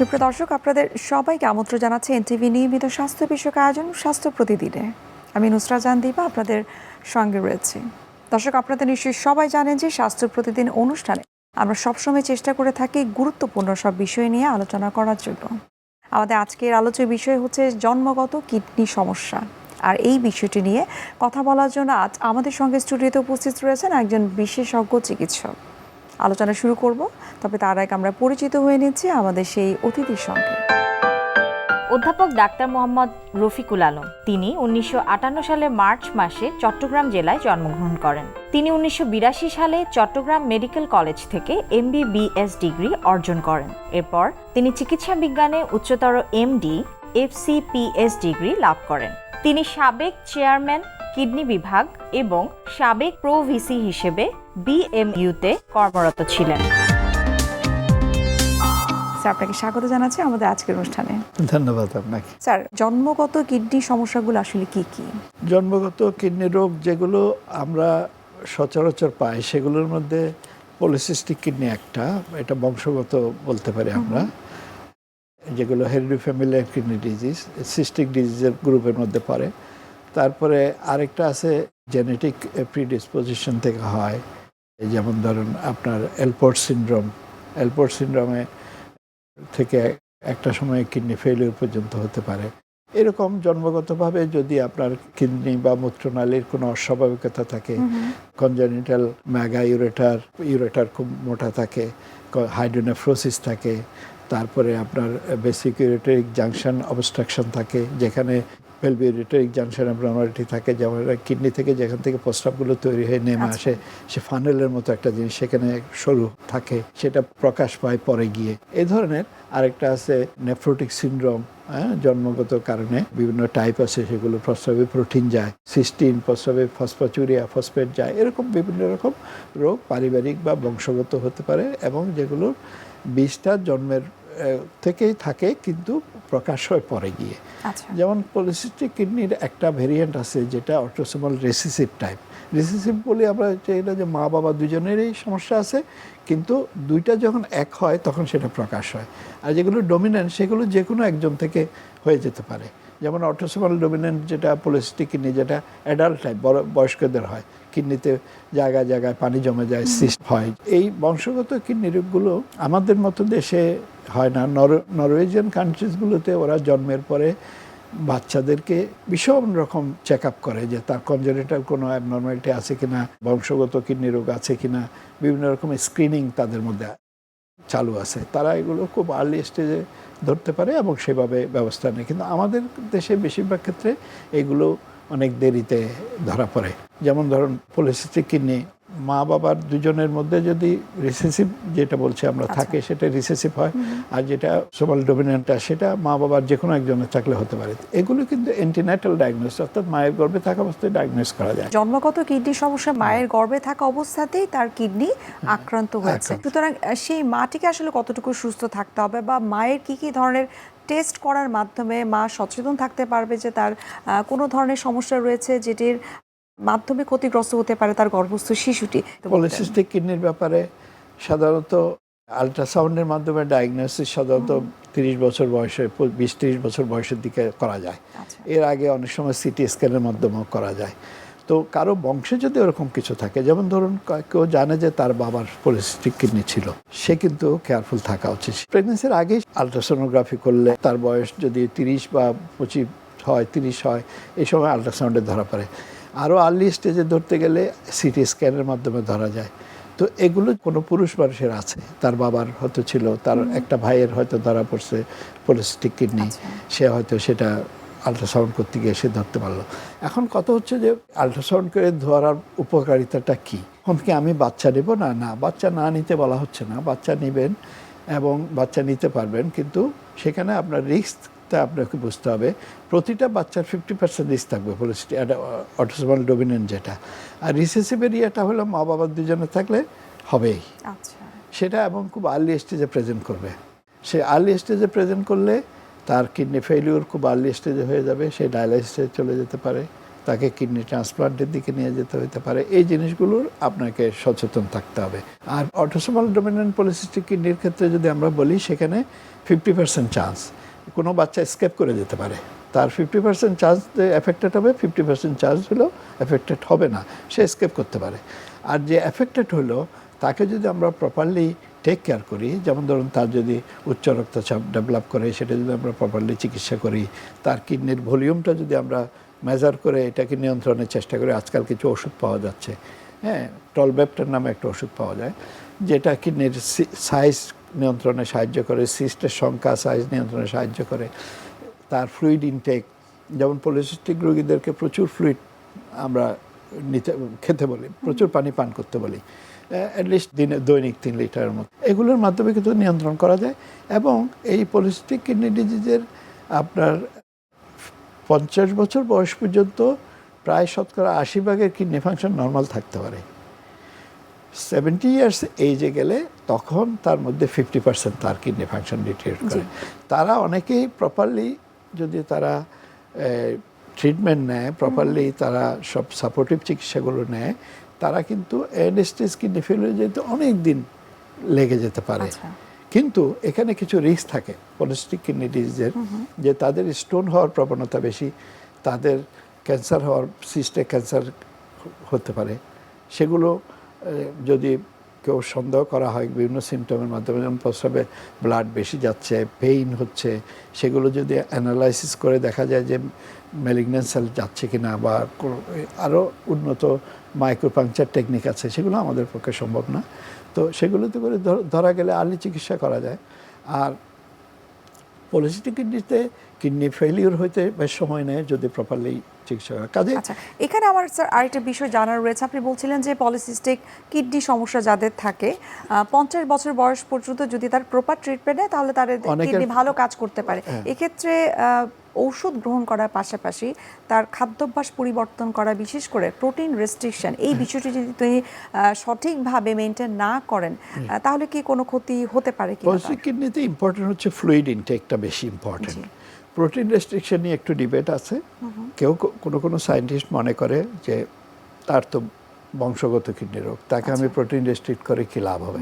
সুপ্রিয় দর্শক, আপনাদের সবাইকে আমন্ত্রণ জানাচ্ছে এনটিভি নিয়মিত স্বাস্থ্য বিষয়ক আয়োজন স্বাস্থ্য প্রতিদিনে। আমি নুসরা জান দিবা আপনাদের সঙ্গে রয়েছি। দর্শক, আপনাদের নিশ্চয়ই সবাই জানেন যে স্বাস্থ্য প্রতিদিন অনুষ্ঠানে আমরা সবসময় চেষ্টা করে থাকি গুরুত্বপূর্ণ সব বিষয় নিয়ে আলোচনা করার জন্য। আমাদের আজকের আলোচ্য বিষয় হচ্ছে জন্মগত কিডনি সমস্যা। আর এই বিষয়টি নিয়ে কথা বলার জন্য আজ আমাদের সঙ্গে স্টুডিওতে উপস্থিত রয়েছেন একজন বিশেষজ্ঞ চিকিৎসক। আলোচনা শুরু করব, তবে তার আগে আমরা পরিচিত হয়ে নিচ্ছি আমাদের সেই অতিথির সঙ্গে। অধ্যাপক ডাক্তার মোহাম্মদ রফিকুল আলম। তিনি উনিশশো আটান্ন সালে মার্চ মাসে চট্টগ্রাম জেলায় জন্মগ্রহণ করেন। তিনি উনিশশো বিরাশি সালে চট্টগ্রাম মেডিকেল কলেজ থেকে এমবিবিএস ডিগ্রি অর্জন করেন। এরপর তিনি চিকিৎসা বিজ্ঞানে উচ্চতর এমডি, এফসিপিএস ডিগ্রি লাভ করেন। তিনি সাবেক চেয়ারম্যান, কিডনি বিভাগ এবং সাবেক প্রো ভিসি হিসেবে বিএমইউতে কর্মরত ছিলেন। স্যার আপনাকে স্বাগত জানাচ্ছি আমাদের আজকের অনুষ্ঠানে। ধন্যবাদ আপনাকে। স্যার জন্মগত কিডনি সমস্যাগুলো আসলে কি কি? জন্মগত কিডনি রোগ যেগুলো আমরা সচরাচর পাই সেগুলোর মধ্যে পলিসিস্টিক কিডনি একটা এটা বংশগত বলতে পারি আমরা। যেগুলো hereditary familiar kidney disease cystic ডিজিজের গ্রুপের মধ্যে পড়ে। তারপরে আরেকটা আছে জেনেটিক প্রিডিসপোজিশন থেকে হয়। যেমন ধরুন আপনার এলপোর্ট সিনড্রোম এলপোর্ট সিনড্রোমে থেকে একটা সময় কিডনি ফেলিওর পর্যন্ত হতে পারে। এরকম জন্মগতভাবে যদি আপনার কিডনি বা মূত্রনালীর কোনো অস্বাভাবিকতা থাকে কনজেনিটাল ম্যাগা ইউরেটার ইউরেটার খুব মোটা থাকে হাইড্রোনেফ্রোসিস থাকে তারপরে আপনার বেসিক ইউরেটারিক জাংশন অবস্ট্রাকশন থাকে যেখানে পেলভি ইউরেটারিক জাংশন অ্যাবনর্মালিটি থাকে যেমন কিডনি থেকে যেখান থেকে প্রস্রাবগুলো তৈরি হয়ে নেমে আচ্ছা। আসে সে ফানেলের মতো একটা জিনিস সেখানে সরু থাকে সেটা প্রকাশ পায় পরে গিয়ে এ ধরনের আরেকটা আছে নেফ্রোটিক সিনড্রোম হ্যাঁ জন্মগত কারণে বিভিন্ন টাইপ আছে সেগুলো প্রস্রাবে প্রোটিন যায় সিস্টিন প্রস্রাবে ফসফাচুরিয়া ফসফেট যায় এরকম বিভিন্ন রকম রোগ পারিবারিক বা বংশগত হতে পারে এবং যেগুলোর বিষটা জন্মের থেকেই থাকে কিন্তু প্রকাশ হয় পরে গিয়ে। আচ্ছা। যেমন পলিসিস্টিক কিডনির একটা ভেরিয়েন্ট আছে যেটা অটোসোমাল রেসিসিভ টাইপ রেসিসিভ বলে আমরা এটা যে মা বাবা দুজনেরই সমস্যা আছে কিন্তু দুইটা যখন এক হয় তখন সেটা প্রকাশ হয়। আর যেগুলো ডমিন্যান্ট সেগুলো যে কোনো একজন থেকে হয়ে যেতে পারে। যেমন অটোসোমাল ডমিন্যান্ট যেটা পলিসিস্টিক কিডনি যেটা অ্যাডাল্ট টাইপ বড় বয়স্কদের হয়। কিডনিতে জায়গায় জায়গায় পানি জমে যায় সিস্ট হয়। এই বংশগত কিডনি রোগগুলো আমাদের মতো দেশে হয় না। নর, নরওয়েজিয়ান কান্ট্রিজগুলোতে ওরা জন্মের পরে বাচ্চাদেরকে ভীষণ রকম চেক আপ করে যে তার কনজেনিটাল কোনো অ্যাবনর্মালিটি আছে কি না বংশগত কিডনি রোগ আছে কি না বিভিন্ন রকম স্ক্রিনিং তাদের মধ্যে চালু আছে। তারা এগুলো খুব আর্লি স্টেজে ধরতে পারে এবং সেভাবে ব্যবস্থা নেয়। কিন্তু আমাদের দেশে বেশিরভাগ ক্ষেত্রে এগুলো অনেক দেরিতে ধরা পড়ে। যেমন ধরুন পলিসিস্টিক কিডনি মা বাবার দুজনের মধ্যে যদি রিসেসিভ যেটা বলছি আমরা থাকে সেটা রিসেসিভ হয় আর যেটা সোমাল ডোমিনেন্টটা সেটা মা বাবার যে কোনো একজনের থাকলে হতে পারে। এগুলো কিন্তু অ্যান্টিনাইটাল ডায়াগনোস অর্থাৎ মায়ের গর্ভে থাকা অবস্থায় ডায়াগনোস করা যায়। জন্মগত কিডনি সমস্যা মায়ের গর্ভে থাকা অবস্থাতেই তার কিডনি আক্রান্ত হয়েছে। সুতরাং সেই মাটিকে আসলে কতটুকু সুস্থ থাকতে হবে বা মায়ের কি কি ধরনের টেস্ট করার মাধ্যমে মা সচেতন থাকতে পারবে যে তার কোনো ধরনের সমস্যা রয়েছে যেটির মাধ্যমে ক্ষতিগ্রস্ত হতে পারে তার গর্ভস্থ শিশুটি। পলিসিস্টিক কিডনির ব্যাপারে সাধারণত আলট্রাসাউন্ডের মাধ্যমে ডায়াগনোসিস সাধারণত তিরিশ বছর বয়সে বিশ তিরিশ বছর বয়সের দিকে করা যায়। আচ্ছা। এর আগে অনেক সময় সিটি স্ক্যানের মাধ্যমেও করা যায়। তো কারও বংশে যদি ওরকম কিছু থাকে যেমন ধরুন কেউ জানে যে তার বাবার পলিসিস্টিক কিডনি ছিল সে কিন্তু কেয়ারফুল থাকা উচিত। প্রেগনেন্সির আগেই আলট্রাসোনোগ্রাফি করলে তার বয়স যদি তিরিশ বা পঁচিশ হয় তিরিশ হয় এই সময় আলট্রাসাউন্ডে ধরা পড়ে। আরও আর্লি স্টেজে ধরতে গেলে সিটি স্ক্যানের মাধ্যমে ধরা যায়। তো এগুলো কোনো পুরুষ মানুষের আছে। তার বাবার হয়তো ছিল তার একটা ভাইয়ের হয়তো ধরা পড়ছে পলিসিস্টিক কিডনি আচ্ছা। সে হয়তো সেটা আলট্রাসাউন্ড করতে গিয়ে সে ধরতে পারল। এখন কথা হচ্ছে যে আল্ট্রাসাউন্ড করে ধরার উপকারিতাটা কি? এখন কি আমি বাচ্চা নেব? না না। বাচ্চা না নিতে বলা হচ্ছে না। বাচ্চা নেবেন এবং বাচ্চা নিতে পারবেন। কিন্তু সেখানে আপনার রিস্কটা আপনাকে বুঝতে হবে প্রতিটা বাচ্চার ফিফটি পার্সেন্ট রিস্ক থাকবে পলিসিটি অটোসোমাল ডোমিনেন্ট যেটা। আর রিসেসিভ এরিয়াটা হলো মা বাবার দুজনে থাকলে হবেই। আচ্ছা। সেটা এবং খুব আর্লি স্টেজে প্রেজেন্ট করবে। সে আর্লি স্টেজে প্রেজেন্ট করলে তার কিডনি ফেলিওর খুব আর্লি স্টেজে হয়ে যাবে সে ডায়ালাইসিসে চলে যেতে পারে তাকে কিডনি ট্রান্সপ্লান্টের দিকে নিয়ে যেতে হতে পারে। এই জিনিসগুলোর আপনাকে সচেতন থাকতে হবে। আর অটোসোমাল ডোমিনেন্ট পলিসিস্টিক কিডনির ক্ষেত্রে যদি আমরা বলি সেখানে ফিফটি পার্সেন্ট চান্স কোনো বাচ্চা স্কেপ করে যেতে পারে। তার ফিফটি পার্সেন্ট চান্স এফেক্টেড হবে ফিফটি পার্সেন্ট চার্জ হলেও এফেক্টেড হবে না, সে স্কেপ করতে পারে। আর যে এফেক্টেড হলো, তাকে যদি আমরা প্রপারলি টেক কেয়ার করি, যেমন ধরুন তার যদি উচ্চ রক্তচাপ ডেভেলপ করে, সেটা যদি আমরা প্রপারলি চিকিৎসা করি, তার কিডনির ভলিউমটা যদি আমরা মেজার করে, এটাকে নিয়ন্ত্রণের চেষ্টা করি, আজকাল কিছু ওষুধ পাওয়া যাচ্ছে। হ্যাঁ টলব্যাপটার নামে একটা ওষুধ পাওয়া যায়, যেটা কিডনির সাইজ নিয়ন্ত্রণে সাহায্য করে, সিস্টের সংখ্যা সাইজ নিয়ন্ত্রণে সাহায্য করে। তার ফ্লুইড ইনটেক যেমন পলিসিস্টিক রোগীদেরকে প্রচুর ফ্লুইড আমরা নিতে, খেতে বলি, প্রচুর পানি পান করতে বলি। অ্যাটলিস্ট দিনে দৈনিক তিন লিটারের মতো। এগুলোর মাধ্যমে কিন্তু নিয়ন্ত্রণ করা যায় এবং এই পলিসিস্টিক কিডনি ডিজিজের আপনার পঞ্চাশ বছর বয়স পর্যন্ত প্রায় শতকরা আশি ভাগের কিডনি ফাংশন নর্মাল থাকতে পারে। সেভেন্টি ইয়ার্স এইজে গেলে তখন তার মধ্যে ফিফটি পার্সেন্ট তার কিডনি ফাংশন ডিটেক্ট করে। তারা অনেকেই প্রপারলি যদি তারা ট্রিটমেন্ট নেয় প্রপারলি তারা সব সাপোর্টিভ চিকিৎসাগুলো নেয় তারা কিন্তু এনএসটিস কিডনি ফেলিয়ার যেতে অনেক দিন লেগে যেতে পারে। আচ্ছা। কিন্তু এখানে কিছু রিস্ক থাকে পলিস্টিক কিডনি ডিজিজের যে তাদের স্টোন হওয়ার প্রবণতা বেশি তাদের ক্যান্সার হওয়ার সিস্টে ক্যান্সার হতে পারে। সেগুলো যদি কেউ সন্দেহ করা হয়, বিভিন্ন সিমটমের মাধ্যমে, যেমন প্রস্রাবে ব্লাড বেশি যাচ্ছে পেইন হচ্ছে, সেগুলো যদি অ্যানালাইসিস করে দেখা যায় যে ম্যালিগন্যান্ট যাচ্ছে কি না বা আরও উন্নত মাইক্রোপাংচার টেকনিক আছে, সেগুলো আমাদের পক্ষে সম্ভব না। তো সেগুলোতে করে ধরা গেলে আর্লি চিকিৎসা করা যায়। আর পলিসিটিক কিডনিতে কিডনি ফেলিওর হইতে বেশ সময় নেয় যদি প্রপারলি চিকিৎসা কাজে আচ্ছা এখানে আমার স্যার আরেকটা বিষয় জানার রয়েছে। আপনি বলছিলেন যে পলিসিস্টিক কিডনি সমস্যা যাদের থাকে পঞ্চাশ বছর বয়স পর্যন্ত যদি তার প্রপার ট্রিটমেন্ট নেয় তাহলে তার কিডনি ভালো কাজ করতে পারে। হ্যাঁ। এক্ষেত্রে ঔষধ গ্রহণ করার পাশাপাশি তার খাদ্যাভ্যাস পরিবর্তন করা বিশেষ করে প্রোটিন রেস্ট্রিকশন এই বিষয়টি যদি তিনি সঠিকভাবে মেনটেন না করেন তাহলে কি কোনো ক্ষতি হতে পারে কি কিডনিতে ইম্পর্টেন্ট হচ্ছে ফ্লুইড ইনটেকটা বেশি ইম্পর্টেন্ট প্রোটিন রেস্ট্রিকশন নিয়ে একটু ডিবেট আছে। কেউ কোনো কোনো সায়েন্টিস্ট মনে করে যে তার তো বংশগত কিডনি রোগ তাকে আমি প্রোটিন রেস্ট্রিক্ট করে কি লাভ হবে?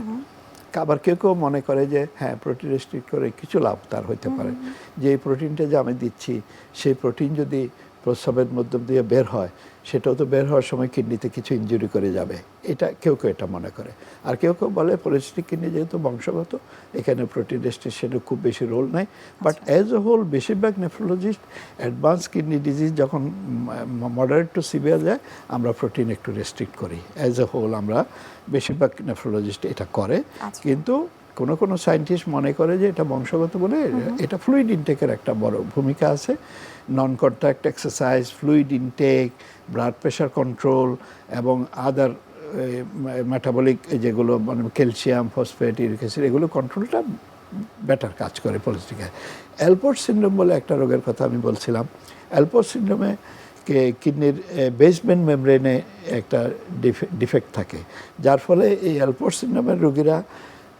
আবার কেউ কেউ মনে করে যে হ্যাঁ প্রোটিন রেস্ট্রিক্ট করে কিছু লাভ তার হইতে পারে। যে এই প্রোটিনটা যে আমি দিচ্ছি সেই প্রোটিন যদি প্রস্রাবের মধ্য দিয়ে বের হয় সেটাও তো বের হওয়ার সময় কিডনিতে কিছু ইনজুরি করে যাবে। এটা কেউ কেউ এটা মনে করে। আর কেউ কেউ বলে পলিস্টিক কিডনি যেহেতু বংশগত এখানে প্রোটিন রেস্ট্রিকশনের খুব বেশি রোল নাই। বাট অ্যাজ এ হোল বেশিরভাগ নেফ্রোলজিস্ট অ্যাডভান্স কিডনি ডিজিজ যখন মডারেট টু সিভিয়ার যায় আমরা প্রোটিন একটু রেস্ট্রিক্ট করি। অ্যাজ এ হোল আমরা বেশিরভাগ নেফ্রোলজিস্ট এটা করে। আচ্ছা। কিন্তু কোনো কোনো সায়েন্টিস্ট মনে করে যে এটা বংশগত বলে এটা ফ্লুইড ইনটেকের একটা বড় ভূমিকা আছে। Non contact exercise fluid intake blood pressure control এবং আদার মেটাবলিক যেগুলো মানে ক্যালসিয়াম ফসফেট ইউরিক অ্যাসিড এগুলো কন্ট্রোলটা বেটার কাজ করে পলিস্টিকে অ্যালপোর্ট সিন্ড্রোম বলে একটা রোগের কথা আমি বলছিলাম। অ্যালপোর্ট সিন্ড্রোমে কিডনির বেসমেন্ট মেমব্রেনে একটা ডিফেক্ট থাকে। যার ফলে এই অ্যালপোর্ট সিন্ড্রোমের রোগীরা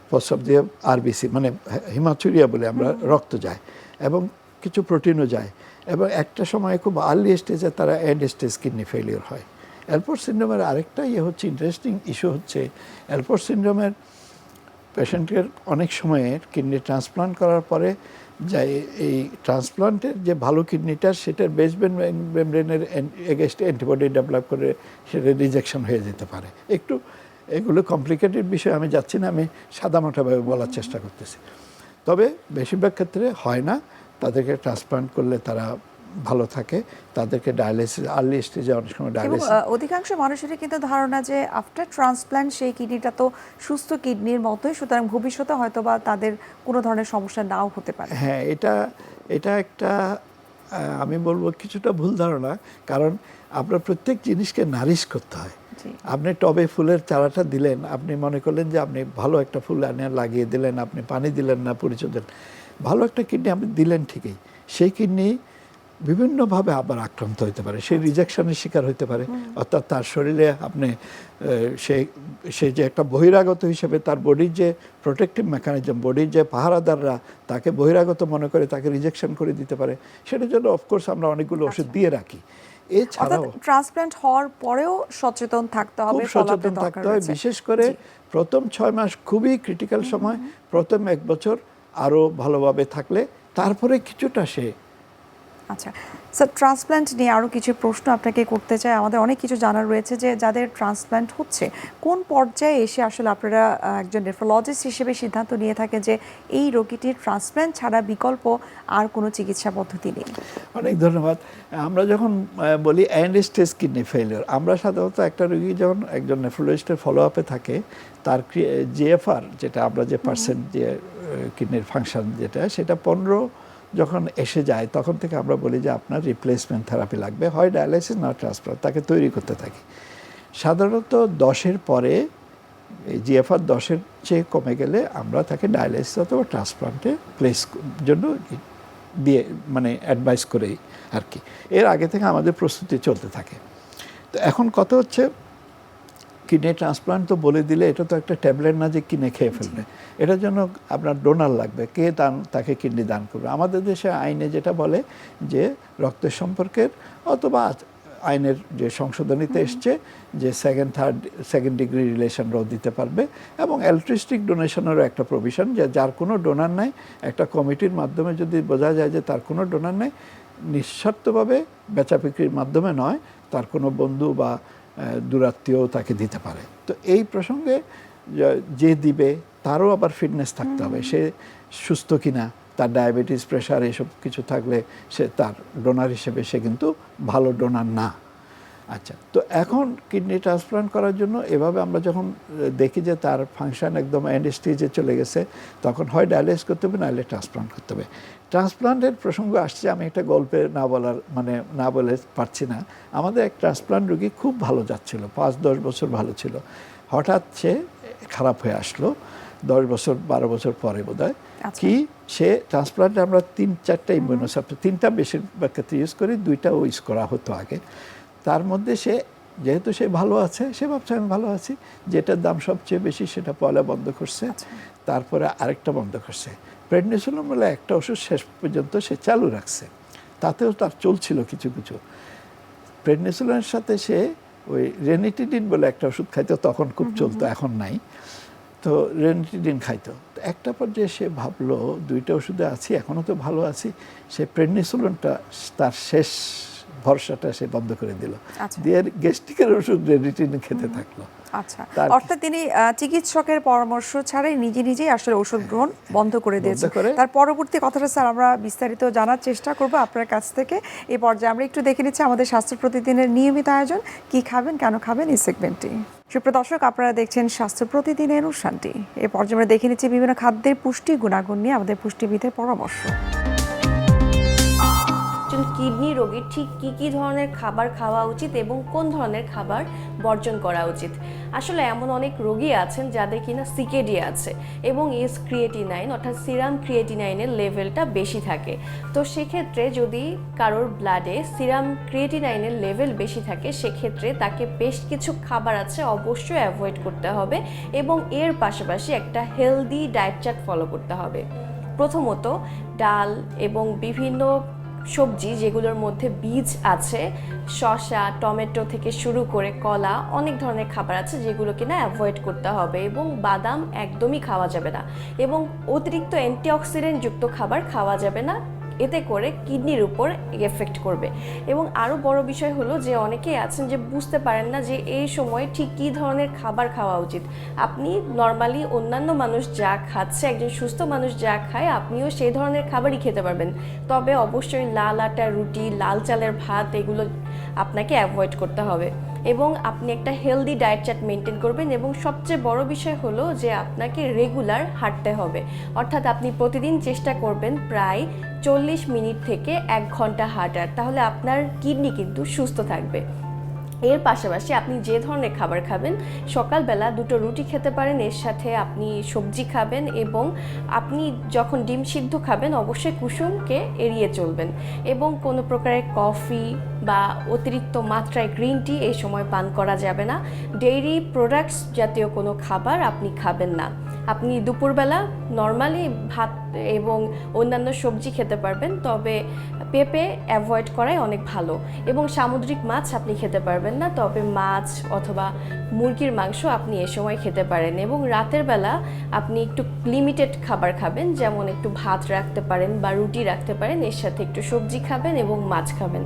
প্রস্রাব দিয়ে আরবিসি মানে হিমাচুরিয়া বলে আমরা রক্ত যায় এবং কিছু প্রোটিনও যায়। এবং একটা সময় খুব আর্লি স্টেজে তারা এন্ড স্টেজ কিডনি ফেলিওর হয়। অ্যালপোর্ট সিন্ড্রোমের আরেকটা ইয়ে হচ্ছে ইন্টারেস্টিং ইস্যু হচ্ছে অ্যালপোর্ট সিন্ড্রোমের পেশেন্টের অনেক সময়ের কিডনি ট্রান্সপ্লান্ট করার পরে যা এই ট্রান্সপ্লান্টের যে ভালো কিডনিটা সেটার বেসমেন্ট মেমব্রেনের এগেস্টে অ্যান্টিবডি ডেভেলপ করে সেটা রিজেকশন হয়ে যেতে পারে। একটু এগুলো কমপ্লিকেটেড বিষয়, আমি যাচ্ছি না, আমি সাদামাটাভাবে বলার চেষ্টা করতেছি। তবে বেশিরভাগ ক্ষেত্রে হয় না। তাদেরকে ট্রান্সপ্লান্ট করলে তারা ভালো থাকে তাদেরকে ডায়ালিসিস আর্লি স্টেজে অনেক সময় ডায়ালিসিস অধিকাংশ মানুষেরই কিন্তু ধারণা যে আফটার ট্রান্সপ্ল্যান্ট সেই কিডনিটা তো সুস্থ কিডনির মতোই সুতরাং ভবিষ্যতে হয়তো বা তাদের কোনো ধরনের সমস্যা নাও হতে পারে। হ্যাঁ এটা এটা একটা আমি বলব কিছুটা ভুল ধারণা কারণ আপনার প্রত্যেক জিনিসকে নারিশ করতে হয়। আপনি টবে ফুলের চারাটা দিলেন আপনি মনে করলেন যে আপনি ভালো একটা ফুল আনে লাগিয়ে দিলেন আপনি পানি দিলেন না পরিচয় পরিচর্যা ভালো একটা কিডনি আপনি দিলেন ঠিকই। সেই কিডনি বিভিন্নভাবে আবার আক্রান্ত হতে পারে সে রিজেকশনের শিকার হতে পারে। অর্থাৎ তার শরীরে আপনি সে সে যে একটা বহিরাগত হিসেবে তার বডির যে প্রোটেক্টিভ মেকানিজম বডির যে পাহারাদাররা তাকে বহিরাগত মনে করে তাকে রিজেকশন করে দিতে পারে সেটার জন্য অফকোর্স আমরা অনেকগুলো ওষুধ দিয়ে রাখি। এছাড়াও ট্রান্সপ্ল্যান্ট হওয়ার পরেও সচেতন থাকতে হবে সচেতন থাকতে হয়। বিশেষ করে প্রথম ছয় মাস খুবই ক্রিটিক্যাল সময় প্রথম এক বছর আরও ভালোভাবে থাকলে তারপরে কিছুটা সে আচ্ছা স্যার ট্রান্সপ্ল্যান্ট নিয়ে আরও কিছু প্রশ্ন আপনাকে করতে চাই। আমাদের অনেক কিছু জানার রয়েছে যে যাদের ট্রান্সপ্ল্যান্ট হচ্ছে কোন পর্যায়ে এসে আসলে আপনারা একজন নেফ্রোলজিস্ট হিসেবে সিদ্ধান্ত নিয়ে থাকেন যে এই রোগীটির ট্রান্সপ্ল্যান্ট ছাড়া বিকল্প আর কোনো চিকিৎসা পদ্ধতি নেই? অনেক ধন্যবাদ। আমরা যখন বলি অ্যান্ড স্টেজ কিডনি ফেলিওর আমরা সাধারণত একটা রোগী যখন একজন নেফ্রোলজিস্টের ফলো আপে থাকে তার জিএফআর যেটা আমরা যে পার্সেন্ট যে কিডনির ফাংশন যেটা, সেটা পনেরো যখন এসে যায়, তখন থেকে আমরা বলি যে আপনার রিপ্লেসমেন্ট থেরাপি লাগবে। হয় ডায়ালাইসিস না ট্রান্সপ্লান্ট তাকে তৈরি করতে থাকি। সাধারণত দশের পরে জিএফআর দশের চেয়ে কমে গেলে আমরা তাকে ডায়ালাইসিস অথবা ট্রান্সপ্লান্টে প্লেস জন্য দিয়ে মানে অ্যাডভাইস করেই আর কি। এর আগে থেকে আমাদের প্রস্তুতি চলতে থাকে। তো এখন কথা হচ্ছে কিডনি ট্রান্সপ্লান্ট তো বলে দিলে এটা তো একটা ট্যাবলেট না যে কিনে খেয়ে ফেলবে। এটার জন্য আপনার ডোনার লাগবে কে দান তাকে কিডনি দান করবে। আমাদের দেশে আইনে যেটা বলে যে রক্তের সম্পর্কের অথবা আইনের যে সংশোধনীতে এসছে যে সেকেন্ড থার্ড সেকেন্ড ডিগ্রি রিলেশনরাও দিতে পারবে এবং অ্যালট্রিস্টিক ডোনেশনেরও একটা প্রভিশন যে যার কোনো ডোনার নাই একটা কমিটির মাধ্যমে যদি বোঝা যায় যে তার কোনো ডোনার নেই নিঃস্বার্থভাবে বেচা বিক্রির মাধ্যমে নয় তার কোনো বন্ধু বা দূরাত্মীয় তাকে দিতে পারে। তো এই প্রসঙ্গে যে- দিবে তারও আবার ফিটনেস থাকতে হবে। সে সুস্থ কিনা তার ডায়াবেটিস প্রেশার এসব কিছু থাকলে সে তার ডোনার হিসেবে সে কিন্তু ভালো ডোনার না। আচ্ছা তো এখন কিডনি ট্রান্সপ্লান্ট করার জন্য এভাবে আমরা যখন দেখি যে তার ফাংশন একদম এন্ড স্টেজে চলে গেছে তখন হয় ডায়ালাইস করতে হবে নাহলে ট্রান্সপ্লান্ট করতে হবে। ট্রান্সপ্লান্টের প্রসঙ্গ আসছে আমি একটা গল্পে না বলার মানে না বলে পারছি না। আমাদের এক ট্রান্সপ্লান্ট রুগী খুব ভালো যাচ্ছিল পাঁচ দশ বছর ভালো ছিল। হঠাৎ সে খারাপ হয়ে আসলো দশ বছর বারো বছর পরে বোধ আচ্ছা। কি সে ট্রান্সপ্লান্টে আমরা তিন চারটা ইমিউনোসাপ্ট তিনটা বেশিরভাগ ক্ষেত্রে ইউজ করি দুইটা ইউজ করা হতো আগে। তার মধ্যে সে যেহেতু সে ভালো আছে সে ভাবছে আমি ভালো আছি যেটার দাম সবচেয়ে বেশি সেটা পয়লা বন্ধ করছে তারপরে আরেকটা বন্ধ করছে। প্রেডনিসোলম বলে একটা ওষুধ শেষ পর্যন্ত সে চালু রাখছে। তাতেও তার চলছিল কিছু কিছু। প্রেডনিসোলনের সাথে সে ওই রেনিটিডিন বলে একটা ওষুধ খাইতো তখন খুব চলতো এখন নাই। তো রেনিটিডিন খাইতো। তো একটা পর্যায়ে সে ভাবলো দুইটা ওষুধে আছি এখনও তো ভালো আছি সে প্রেডনিসোলনটা তার শেষ ভরসাটা সে বন্ধ করে দিল। আচ্ছা। দিয়ে গ্যাস্ট্রিকের ওষুধ রেনিটিডিন খেতে থাকল। আচ্ছা। অর্থাৎ তিনি চিকিৎসকের পরামর্শ ছাড়াই নিজে নিজেই আসলে ওষুধ গ্রহণ বন্ধ করে দিয়েছে তার পরবর্তী কথাটা স্যার আমরা বিস্তারিত জানার চেষ্টা করব আপনার কাছ থেকে। এই পর্যায়ে আমরা একটু দেখে নিচ্ছি আমাদের স্বাস্থ্য প্রতিদিনের নিয়মিত আয়োজন। কি খাবেন কেন খাবেন এই সেগমেন্টটি সুপ্রিয় দর্শক আপনারা দেখছেন স্বাস্থ্য প্রতিদিনের অনুষ্ঠানটি। এই পর্যায়ে আমরা দেখে নিচ্ছি বিভিন্ন খাদ্যের পুষ্টি গুণাগুণ নিয়ে আমাদের পুষ্টিবিদের পরামর্শ। একজন কিডনি রোগীর ঠিক কি কি ধরনের খাবার খাওয়া উচিত এবং কোন ধরনের খাবার বর্জন করা উচিত? আসলে এমন অনেক রোগী আছেন যাদের কিনা সিকেডি আছে এবং এস ক্রিয়েটিনাইন অর্থাৎ সিরাম ক্রিয়েটিনাইনের লেভেলটা বেশি থাকে। তো সেক্ষেত্রে যদি কারোর ব্লাডে সিরাম ক্রিয়েটিনাইনের লেভেল বেশি থাকে, সেক্ষেত্রে তাকে বেশ কিছু খাবার আছে অবশ্যই অ্যাভয়েড করতে হবে এবং এর পাশাপাশি একটা হেলদি ডায়েট চার্ট ফলো করতে হবে। প্রথমত, ডাল এবং বিভিন্ন সবজি যেগুলোর মধ্যে বীজ আছে শশা টমেটো থেকে শুরু করে কলা, অনেক ধরনের খাবার আছে যেগুলো কিনা অ্যাভয়েড করতে হবে এবং বাদাম একদমই খাওয়া যাবে না এবং অতিরিক্ত অ্যান্টিঅক্সিডেন্টযুক্ত খাবার খাওয়া যাবে না। এতে করে কিডনির উপর এফেক্ট করবে। এবং আরও বড় বিষয় হলো যে অনেকেই আছেন যে বুঝতে পারেন না যে এই সময় ঠিক কী ধরনের খাবার খাওয়া উচিত। আপনি নর্মালি অন্যান্য মানুষ যা খাচ্ছে, একজন সুস্থ মানুষ যা খায়, আপনিও সেই ধরনের খাবারই খেতে পারবেন। তবে অবশ্যই লাল আটা, রুটি, লাল চালের ভাত, এগুলো আপনাকে অ্যাভয়েড করতে হবে। এবং আপনি একটা হেলদি ডায়েট চার্ট মেনটেন করবেন এবং সবচেয়ে বড় বিষয় হলো যে আপনাকে রেগুলার হাঁটতে হবে। অর্থাৎ আপনি প্রতিদিন চেষ্টা করবেন প্রায় চল্লিশ মিনিট থেকে এক ঘণ্টা হাঁটার। তাহলে আপনার কিডনি কিন্তু সুস্থ থাকবে। এর পাশাপাশি আপনি যে ধরনের খাবার খাবেন, সকালবেলা দুটো রুটি খেতে পারেন, এর সাথে আপনি সবজি খাবেন এবং আপনি যখন ডিম সিদ্ধ খাবেন, অবশ্যই কুসুমকে এড়িয়ে চলবেন এবং কোনো প্রকারের কফি বা অতিরিক্ত মাত্রায় গ্রিন টি এই সময় পান করা যাবে না। ডেইরি প্রোডাক্টস জাতীয় কোনো খাবার আপনি খাবেন না। আপনি দুপুরবেলা নর্মালি ভাত এবং অন্যান্য সবজি খেতে পারবেন, তবে পেঁপে অ্যাভয়েড করাই অনেক ভালো। এবং সামুদ্রিক মাছ আপনি খেতে পারবেন না, তবে মাছ অথবা মুরগির মাংস আপনি এ সময় খেতে পারেন। এবং রাতের বেলা আপনি একটু লিমিটেড খাবার খাবেন, যেমন একটু ভাত রাখতে পারেন বা রুটি রাখতে পারেন, এর সাথে একটু সবজি খাবেন এবং মাছ খাবেন।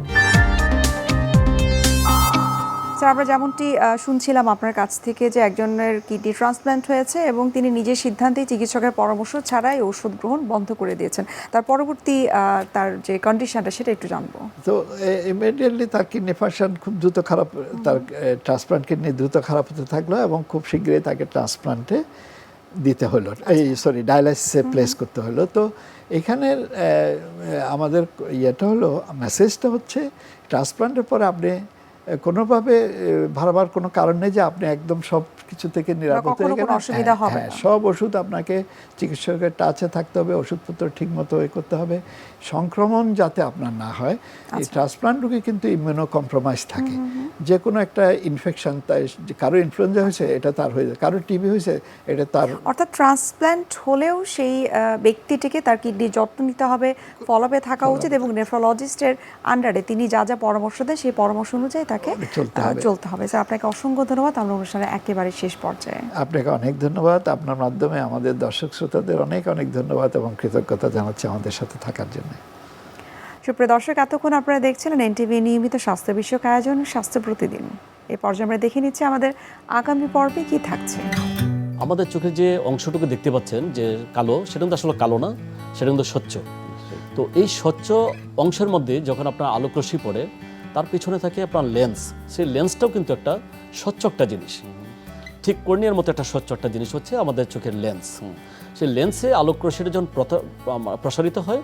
স্যার আমরা যেমনটি শুনছিলাম আপনার কাছ থেকে যে একজনের কিডনি ট্রান্সপ্ল্যান্ট হয়েছে এবং তিনি নিজের সিদ্ধান্তেই চিকিৎসকের পরামর্শ ছাড়াই ওষুধ গ্রহণ বন্ধ করে দিয়েছেন। তার পরবর্তী তার যে কন্ডিশনটা সেটা একটু জানব। তো ইমিডিয়েটলি তার কিডনি ফাংশন খুব দ্রুত খারাপ তার ট্রান্সপ্লান্ট কিডনি দ্রুত খারাপ হতে থাকল এবং খুব শীঘ্রই তাকে ট্রান্সপ্লান্টে দিতে হলো। এই সরি ডায়ালাইসিসে প্লেস করতে হলো। তো এখানের আমাদের ইয়েটা হলো মেসেজটা হচ্ছে ট্রান্সপ্লান্টের পরে আপনি কোনোভাবে ভাবার কোনো কারণ নেই যে আপনি একদম সব কিছু থেকে নিরাপদ হয়ে অসুবিধা হ্যাঁ, হবে হ্যাঁ, সব ওষুধ আপনাকে চিকিৎসকের টাচে থাকতে হবে ওষুধপত্র ঠিক মতো এ করতে হবে। সংক্রমণ যাতে আপনার না হয় আচ্ছা। এই ট্রান্সপ্লান্ট রোগী কিন্তু ইমিউনো কম্প্রোমাইজ থাকে। যে কোনো একটা ইনফেকশন তাই কারও ইনফ্লুয়েঞ্জা হয়েছে এটা তার হয়ে যায়। কারও টিবি হয়েছে এটা তার অর্থাৎ ট্রান্সপ্ল্যান্ট হলেও সেই ব্যক্তিটিকে তার কিডনির যত্ন নিতে হবে ফলোপে থাকা উচিত এবং নেফ্রোলজিস্টের আন্ডারে তিনি যা যা পরামর্শ দেন সেই পরামর্শ অনুযায়ী তাকে চলতে হবে। স্যার আপনাকে অসংখ্য ধন্যবাদ। আমরা অনুষ্ঠানের একেবারে শেষ পর্যায়ে। আপনাকে অনেক ধন্যবাদ। আপনার মাধ্যমে আমাদের দর্শক শ্রোতাদের অনেক অনেক ধন্যবাদ এবং কৃতজ্ঞতা জানাচ্ছি আমাদের সাথে থাকার জন্য। সুপ্রিয় দর্শক এতক্ষণ আপনারা দেখছিলেন এনটিভি নিয়মিত স্বাস্থ্য বিষয়ক আয়োজন স্বাস্থ্য প্রতিদিন। এই পর্যায়ে আমরা দেখে নিচ্ছি আমাদের আগামী পর্বে কি থাকছে। আমাদের চোখে যে অংশটুকু দেখতে পাচ্ছেন যে কালো সেটা কিন্তু আসলে কালো না সেটা কিন্তু স্বচ্ছ। তো এই স্বচ্ছ অংশের মধ্যে যখন আপনার আলোক রশ্মি পড়ে তার পিছনে থাকে আপনার লেন্স সেই লেন্সটাও কিন্তু একটা স্বচ্ছ একটা জিনিস। ঠিক কর্নিয়ার মতো একটা স্বচ্ছ একটা জিনিস হচ্ছে আমাদের চোখের লেন্স সেই লেন্সে আলোক রশ্মিটা যখন প্রসারিত হয়,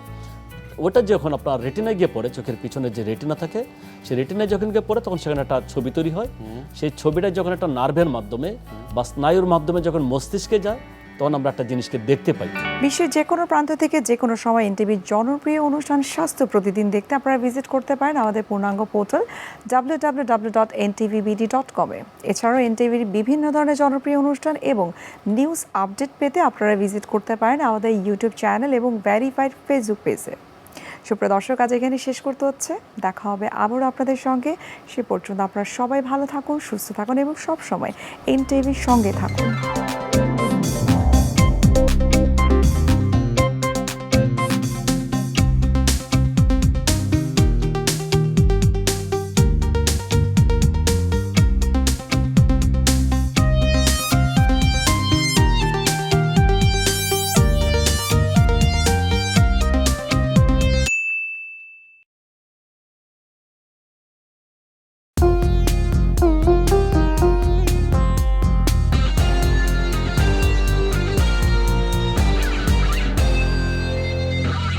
ওটা যখন আপনার রেটিনায় গিয়ে পড়ে, চোখের পিছনে যে রেটিনা থাকে, সেই রেটিনায় যখন গিয়ে পড়ে, তখন সেখানে একটা ছবি তৈরি হয়। সেই ছবিটা যখন একটা নার্ভের মাধ্যমে বা স্নায়ুর মাধ্যমে যখন মস্তিষ্কে যায় তখন আমরা একটা জিনিসকে দেখতে পাই। বিশ্বের যে কোনো প্রান্ত থেকে যে কোনো সময় এনটিভির জনপ্রিয় অনুষ্ঠান স্বাস্থ্য প্রতিদিন দেখতে আপনারা ভিজিট করতে পারেন আমাদের পূর্ণাঙ্গ portal W W W dot NTVBD dot কমে এছাড়াও এনটিভির বিভিন্ন ধরনের জনপ্রিয় অনুষ্ঠান এবং নিউজ আপডেট পেতে আপনারা ভিজিট করতে পারেন আমাদের ইউটিউব চ্যানেল এবং ভ্যারিফাইড ফেসবুক পেজে। সুপ্রিয় দর্শক, আজ এখানে শেষ করতে হচ্ছে। দেখা হবে আবারও আপনাদের সঙ্গে। সে পর্যন্ত আপনারা সবাই ভালো থাকুন, সুস্থ থাকুন এবং সব সময় এনটিভির সঙ্গে থাকুন।